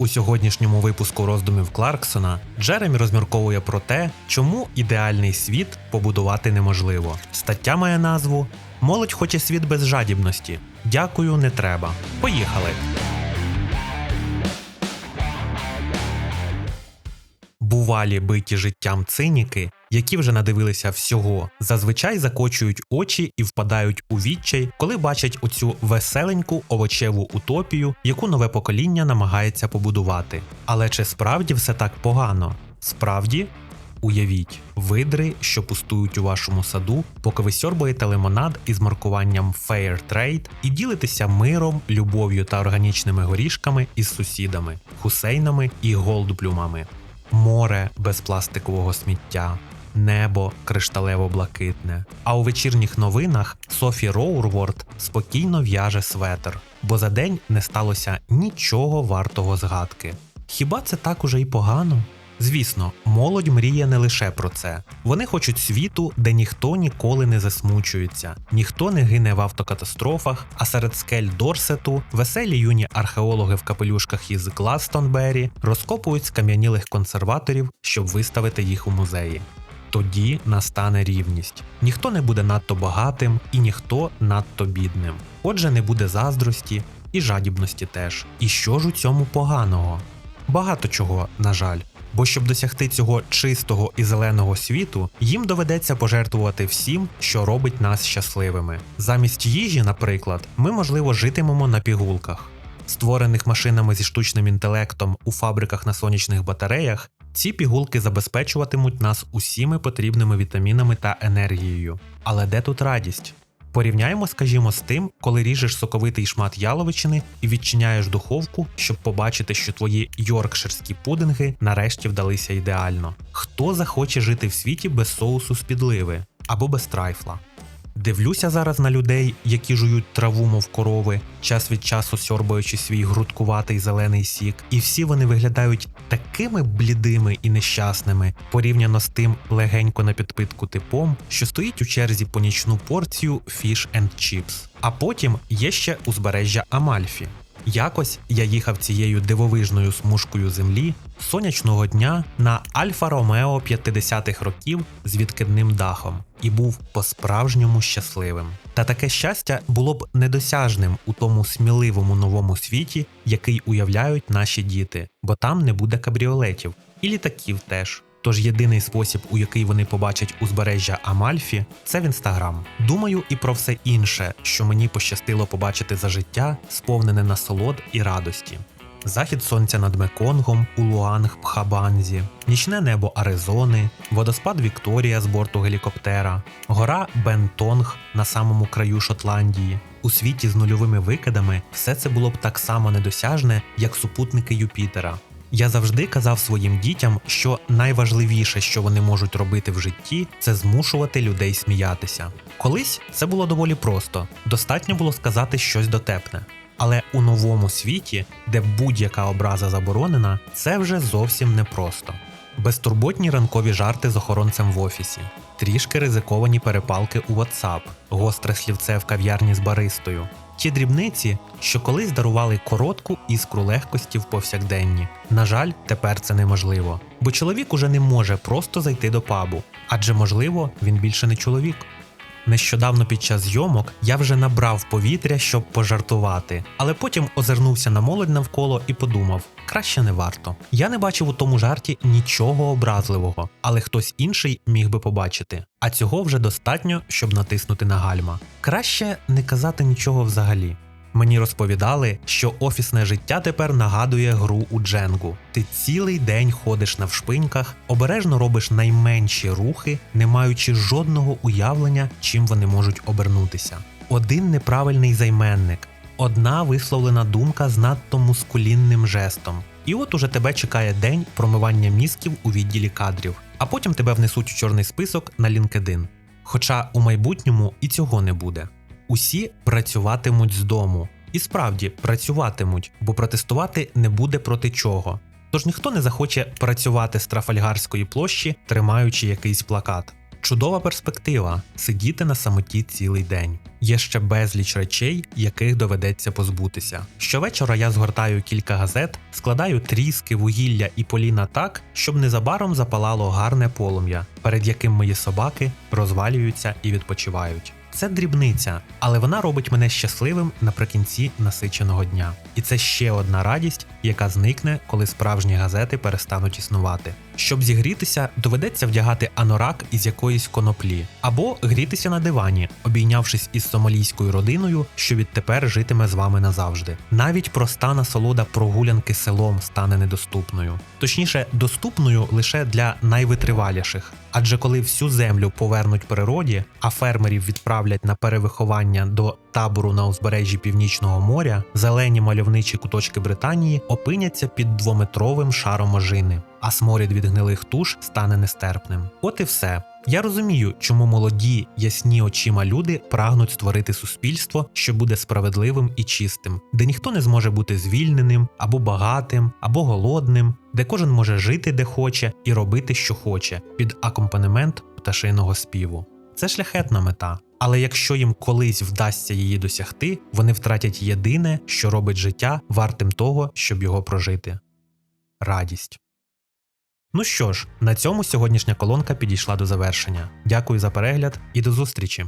У сьогоднішньому випуску роздумів Кларксона Джеремі розмірковує про те, чому ідеальний світ побудувати неможливо. Стаття має назву Молодь хоче світ без жадібності. Дякую, не треба. Поїхали! Бувалі биті життям циніки, які вже надивилися всього, зазвичай закочують очі і впадають у відчай, коли бачать оцю веселеньку овочеву утопію, яку нове покоління намагається побудувати. Але чи справді все так погано? Справді. Уявіть, видри, що пустують у вашому саду, поки ви сьорбаєте лимонад із маркуванням Fair Trade і ділитеся миром, любов'ю та органічними горішками із сусідами, хусейнами і голдблюмами море без пластикового сміття, небо кришталево-блакитне. А у вечірніх новинах Софі Роурворд спокійно в'яже светр, бо за день не сталося нічого вартого згадки. Хіба це так уже й погано? Звісно, молодь мріє не лише про це. Вони хочуть світу, де ніхто ніколи не засмучується, ніхто не гине в автокатастрофах, а серед скель Дорсету веселі юні археологи в капелюшках із Гластонбері розкопують скам'янілих консерваторів, щоб виставити їх у музеї. Тоді настане рівність. Ніхто не буде надто багатим і ніхто надто бідним. Отже, не буде заздрості і жадібності теж. І що ж у цьому поганого? Багато чого, на жаль. Бо щоб досягти цього чистого і зеленого світу, їм доведеться пожертвувати всім, що робить нас щасливими. Замість їжі, наприклад, ми, можливо, житимемо на пігулках. Створених машинами зі штучним інтелектом у фабриках на сонячних батареях, ці пігулки забезпечуватимуть нас усіми потрібними вітамінами та енергією. Але де тут радість? Порівняємо, скажімо, з тим, коли ріжеш соковитий шмат яловичини і відчиняєш духовку, щоб побачити, що твої йоркширські пудинги нарешті вдалися ідеально. Хто захоче жити в світі без соусу з підливи або без трайфла? Дивлюся зараз на людей, які жують траву, мов корови, час від часу сьорбаючи свій грудкуватий зелений сік, і всі вони виглядають такими блідими і нещасними порівняно з тим легенько на підпитку типом, що стоїть у черзі по нічну порцію Fish and Chips. А потім є ще узбережжя Амальфі. Якось я їхав цією дивовижною смужкою землі сонячного дня на Альфа Ромео 50-х років з відкидним дахом і був по-справжньому щасливим. Та таке щастя було б недосяжним у тому сміливому новому світі, який уявляють наші діти, бо там не буде кабріолетів і літаків теж. Тож єдиний спосіб, у який вони побачать узбережжя Амальфі, це в інстаграм. Думаю і про все інше, що мені пощастило побачити за життя, сповнене насолод і радості. Захід сонця над Меконгом у Луанг Пхабанзі, нічне небо Аризони, водоспад Вікторія з борту гелікоптера, гора Бентонг на самому краю Шотландії. У світі з нульовими викидами все це було б так само недосяжне, як супутники Юпітера. Я завжди казав своїм дітям, що найважливіше, що вони можуть робити в житті, це змушувати людей сміятися. Колись це було доволі просто, достатньо було сказати щось дотепне. Але у новому світі, де будь-яка образа заборонена, це вже зовсім непросто. Безтурботні ранкові жарти з охоронцем в офісі, трішки ризиковані перепалки у WhatsApp, гостре слівце в кав'ярні з баристою. Ті дрібниці, що колись дарували коротку іскру легкості в повсякденні. На жаль, тепер це неможливо, бо чоловік уже не може просто зайти до пабу, адже можливо він більше не чоловік. Нещодавно під час зйомок я вже набрав повітря, щоб пожартувати, але потім озирнувся на молодь навколо і подумав: краще не варто. Я не бачив у тому жарті нічого образливого, але хтось інший міг би побачити. А цього вже достатньо, щоб натиснути на гальма. Краще не казати нічого взагалі. Мені розповідали, що офісне життя тепер нагадує гру у дженгу. Ти цілий день ходиш на вшпиньках, обережно робиш найменші рухи, не маючи жодного уявлення, чим вони можуть обернутися. Один неправильний займенник, одна висловлена думка з надто мускулінним жестом. І от уже тебе чекає день промивання мізків у відділі кадрів, а потім тебе внесуть у чорний список на LinkedIn. Хоча у майбутньому і цього не буде. Усі працюватимуть з дому. І справді працюватимуть, бо протестувати не буде проти чого. Тож ніхто не захоче працювати з Трафальгарської площі, тримаючи якийсь плакат. Чудова перспектива сидіти на самоті цілий день. Є ще безліч речей, яких доведеться позбутися. Щовечора я згортаю кілька газет, складаю тріски, вугілля і поліна так, щоб незабаром запалало гарне полум'я, перед яким мої собаки розвалюються і відпочивають. Це дрібниця, але вона робить мене щасливим наприкінці насиченого дня. І це ще одна радість, яка зникне, коли справжні газети перестануть існувати. Щоб зігрітися, доведеться вдягати анорак із якоїсь коноплі, або грітися на дивані, обійнявшись із сомалійською родиною, що відтепер житиме з вами назавжди. Навіть проста насолода прогулянки селом стане недоступною, точніше, доступною лише для найвитриваліших. Адже коли всю землю повернуть природі, а фермерів відправлять на перевиховання до табору на узбережжі Північного моря, зелені мальовничі куточки Британії опиняться під двометровим шаром ожини, а сморід від гнилих туш стане нестерпним. От і все. Я розумію, чому молоді, ясні очима люди прагнуть створити суспільство, що буде справедливим і чистим, де ніхто не зможе бути звільненим або багатим, або голодним, де кожен може жити де хоче і робити, що хоче, під акомпанемент пташиного співу. Це шляхетна мета. Але якщо їм колись вдасться її досягти, вони втратять єдине, що робить життя вартим того, щоб його прожити радість. Ну що ж, на цьому сьогоднішня колонка підійшла до завершення. Дякую за перегляд і до зустрічі!